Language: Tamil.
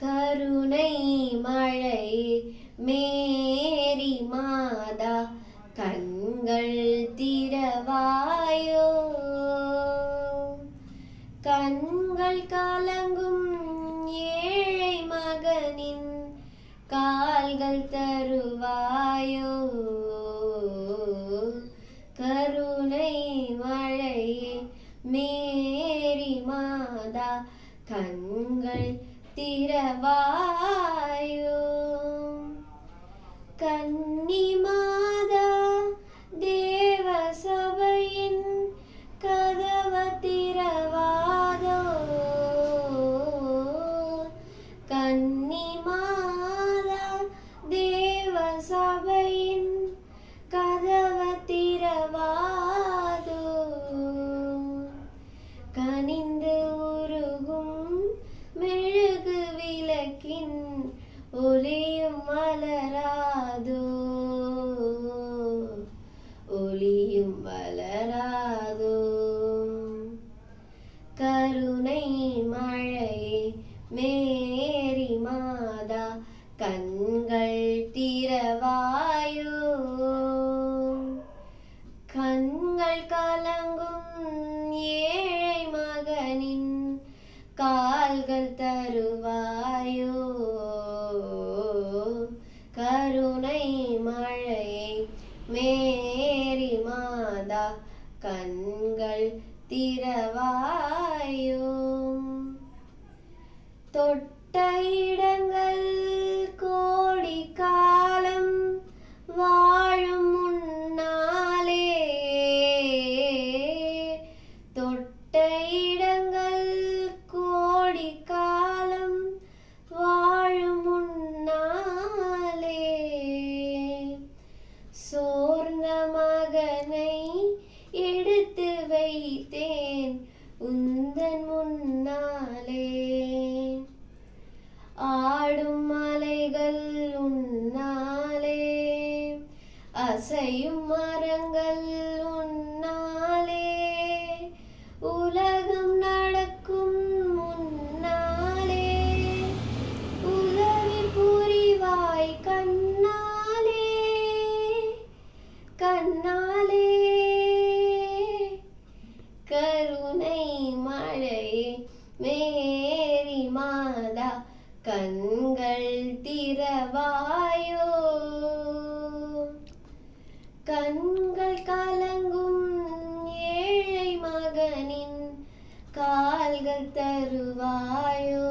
கருணை மழை மேரி மாதா கண்கள் திறவாயோ. கண்கள் கலங்கும் ஏழை மகனின் கால்கள் தருவாய். തിരവായു? കന്നിമാത ദേവസഭയിൻ കഥവ തിരവാദോ? കന്നിമാത ദേവസഭയിൻ കഥവ ஒளியும் மலராதோ? ஒளியும் வளராதோ கருணை மழையே மேரி மாதா கண்கள் திறவாயோ? கண்கள் கலங்கும் ஏழை மகனின் கால்கள் தருவாயோ கருணை மழையே மேரி மாதா கண்கள் திறவாயோ தொட்ட இடங்கள் அசையும் மரங்கள் உன்னாலே. உலகம் நடக்கும் முன்னாலே. உலவி புரிவாய் கண்ணாலே. கண்ணாலே. கருணை மழையே மேரி மாதா கண்கள் திறவாயோ நல்கள் தருவாயோ?